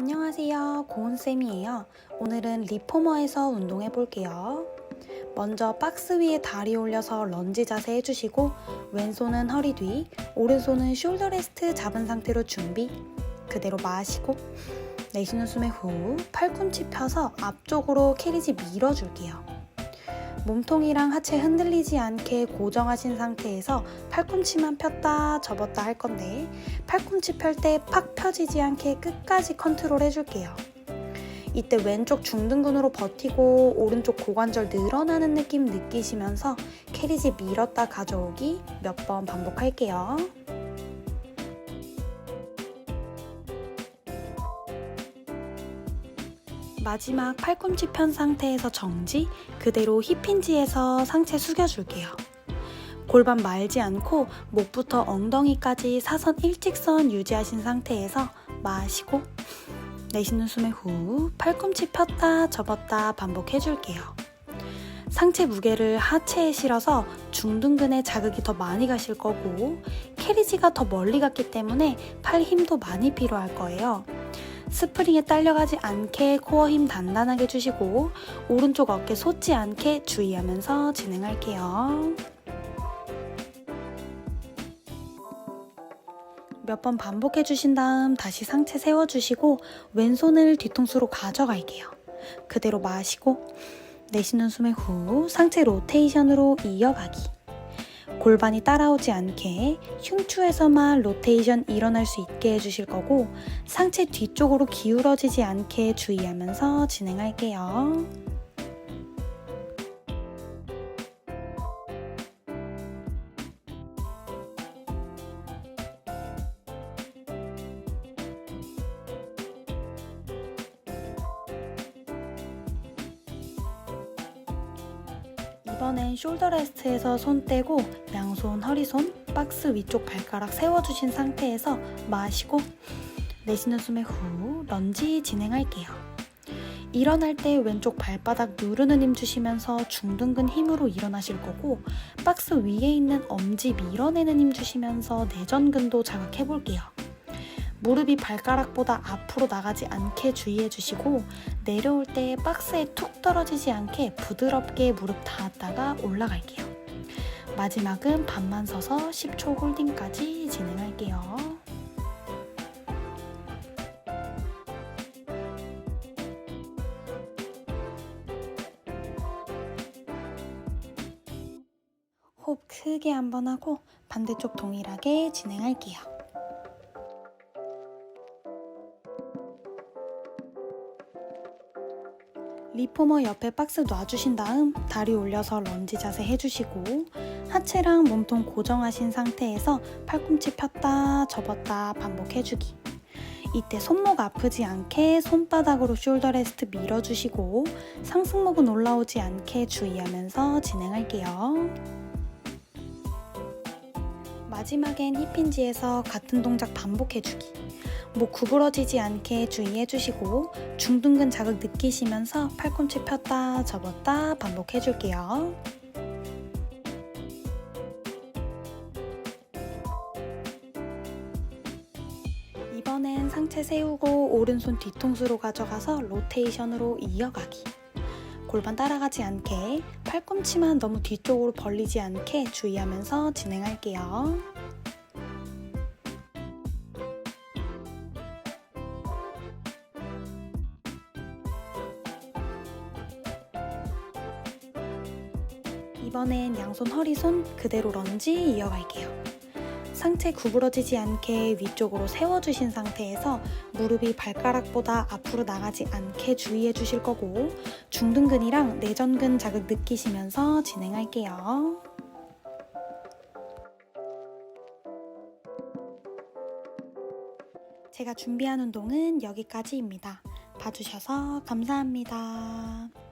안녕하세요. 고은쌤이에요. 오늘은 리포머에서 운동해 볼게요. 먼저 박스 위에 다리 올려서 런지 자세 해주시고 왼손은 허리 뒤, 오른손은 숄더 레스트 잡은 상태로 준비. 그대로 마시고 내쉬는 숨에 후 팔꿈치 펴서 앞쪽으로 캐리지 밀어줄게요. 몸통이랑 하체 흔들리지 않게 고정하신 상태에서 팔꿈치만 폈다 접었다 할 건데 팔꿈치 펼 때 팍 펴지지 않게 끝까지 컨트롤 해줄게요. 이때 왼쪽 중등근으로 버티고 오른쪽 고관절 늘어나는 느낌 느끼시면서 캐리지 밀었다 가져오기 몇 번 반복할게요. 마지막 팔꿈치 편 상태에서 정지, 그대로 힙힌지에서 상체 숙여줄게요. 골반 말지 않고 목부터 엉덩이까지 사선 일직선 유지하신 상태에서 마시고 내쉬는 숨에 후 팔꿈치 폈다 접었다 반복해줄게요. 상체 무게를 하체에 실어서 중둔근에 자극이 더 많이 가실 거고 캐리지가 더 멀리 갔기 때문에 팔 힘도 많이 필요할 거예요. 스프링에 딸려가지 않게 코어 힘 단단하게 주시고 오른쪽 어깨 솟지 않게 주의하면서 진행할게요. 몇 번 반복해 주신 다음 다시 상체 세워주시고 왼손을 뒤통수로 가져갈게요. 그대로 마시고 내쉬는 숨에 후 상체 로테이션으로 이어가기. 골반이 따라오지 않게 흉추에서만 로테이션 일어날 수 있게 해주실 거고 상체 뒤쪽으로 기울어지지 않게 주의하면서 진행할게요. 이번엔 숄더 레스트에서 손 떼고 양손 허리손 박스 위쪽 발가락 세워주신 상태에서 마시고 내쉬는 숨에 후 런지 진행할게요. 일어날 때 왼쪽 발바닥 누르는 힘 주시면서 중둔근 힘으로 일어나실 거고 박스 위에 있는 엄지 밀어내는 힘 주시면서 내전근도 자극해 볼게요. 무릎이 발가락보다 앞으로 나가지 않게 주의해 주시고 내려올 때 박스에 툭 떨어지지 않게 부드럽게 무릎 닿았다가 올라갈게요. 마지막은 반만 서서 10초 홀딩까지 진행할게요. 호흡 크게 한번 하고 반대쪽 동일하게 진행할게요. 리포머 옆에 박스 놔주신 다음 다리 올려서 런지 자세 해주시고 하체랑 몸통 고정하신 상태에서 팔꿈치 폈다 접었다 반복해주기 이때 손목 아프지 않게 손바닥으로 숄더 레스트 밀어주시고 상승목은 올라오지 않게 주의하면서 진행할게요. 마지막엔 힙힌지에서 같은 동작 반복해주기. 목 구부러지지 않게 주의해주시고 중둔근 자극 느끼시면서 팔꿈치 폈다 접었다 반복해줄게요. 이번엔 상체 세우고 오른손 뒤통수로 가져가서 로테이션으로 이어가기. 골반 따라가지 않게 팔꿈치만 너무 뒤쪽으로 벌리지 않게 주의하면서 진행할게요. 이번엔 양손 허리손 그대로 런지 이어갈게요. 상체 구부러지지 않게 위쪽으로 세워주신 상태에서 무릎이 발가락보다 앞으로 나가지 않게 주의해 주실 거고 중둔근이랑 내전근 자극 느끼시면서 진행할게요. 제가 준비한 운동은 여기까지입니다. 봐주셔서 감사합니다.